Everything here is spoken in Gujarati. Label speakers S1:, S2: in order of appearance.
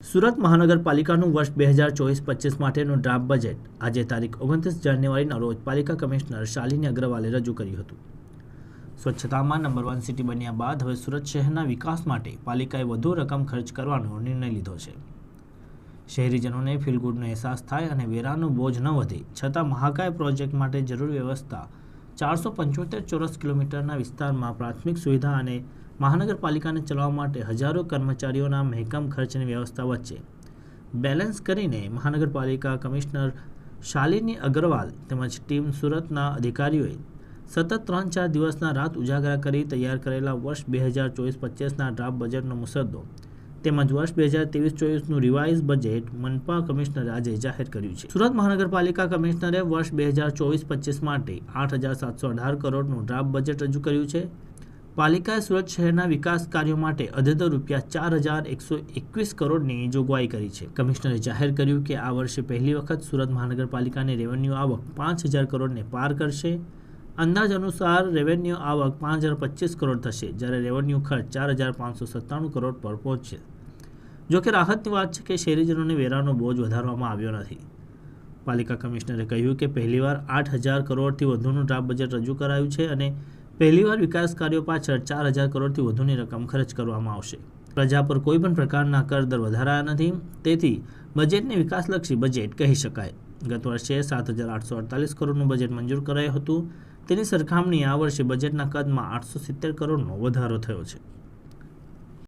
S1: સુરત મહાનગરપાલિકાનું વર્ષ બે હજાર ચોવીસ પચીસ માટેનું ડ્રાફ્ટ બજેટ આજે તારીખ ઓગણત્રીસ જાન્યુઆરીના રોજ પાલિકા કમિશનર શાલિની અગ્રવાલે રજૂ કર્યું હતું. સ્વચ્છતામાં નંબર વન સિટી બન્યા બાદ હવે સુરત શહેરના વિકાસ માટે પાલિકાએ વધુ રકમ ખર્ચ કરવાનો નિર્ણય લીધો છે. શહેરીજનોને ફીલગુડનો અહેસાસ થાય અને વેરાનો બોજ ન વધે, છતાં મહાકાય પ્રોજેક્ટ માટે જરૂરી વ્યવસ્થા ચારસો પંચોતેર ચોરસ કિલોમીટરના વિસ્તારમાં પ્રાથમિક સુવિધા અને મહાનગરપાલિકાને ચલાવવા માટે હજારો કર્મચારીઓના મહેકમ ખર્ચની વ્યવસ્થા વચ્ચે. બેલેન્સ કરીને મહાનગરપાલિકા કમિશનર શાલિની અગ્રવાલ તેમજ ટીમ સુરતના અધિકારીઓએ સતત ત્રણ ચાર દિવસના રાત ઉજાગરા કરી તૈયાર કરેલા વર્ષ બે હજાર ચોવીસ પચીસના ડ્રાફ્ટ બજેટનો મુસદ્દો તેમજ વર્ષ બે હજાર ત્રેવીસ ચોવીસનું રિવાઇઝ બજેટ મનપા કમિશનરે આજે જાહેર કર્યું છે. સુરત મહાનગરપાલિકા કમિશનરે વર્ષ બે હજાર ચોવીસ પચીસ માટે આઠ હજાર સાતસો અઢાર કરોડનું ડ્રાફ્ટ બજેટ રજૂ કર્યું છે. પાલિકાએ સુરત શહેરના વિકાસ કાર્યો માટે અધતર રૂપિયા ચાર હજાર એકસો એકવીસ કરોડની જોગવાઈ કરી છે. કમિશનરે જાહેર કર્યું કે આ વર્ષે પહેલી વખત સુરત મહાનગરપાલિકાની રેવન્યુ આવક પાંચ હજાર કરોડને પાર કરશે. અંદાજ અનુસાર રેવન્યુ આવક પાંચ હજાર પચીસ કરોડ થશે, જ્યારે રેવન્યુ ખર્ચ ચાર હજાર પાંચસો સત્તાણું કરોડ પર પહોંચશે. જોકે રાહતની વાત છે કે શહેરીજનોને વેરાનો બોજ વધારવામાં આવ્યો નથી. પાલિકા કમિશનરે કહ્યું કે પહેલીવાર આઠ હજાર કરોડથી વધુનું ડ્રાફ્ટ બજેટ રજૂ કરાયું છે અને પહેલીવાર વિકાસ કાર્યો પાછળ ચાર હજાર કરોડથી વધુની રકમ ખર્ચ કરવામાં આવશે. પ્રજા પર કોઈ પણ પ્રકારના કરદર વધારાયા નથી. તેથી બજેટને વિકાસલક્ષી બજેટ કહી શકાય. ગત વર્ષે સાત હજાર આઠસો અડતાલીસ કરોડનું બજેટ મંજૂર કરાયું હતું. તેની સરખામણી આ વર્ષે બજેટના કદમાં આઠસો સિત્તેર કરોડનો વધારો થયો છે.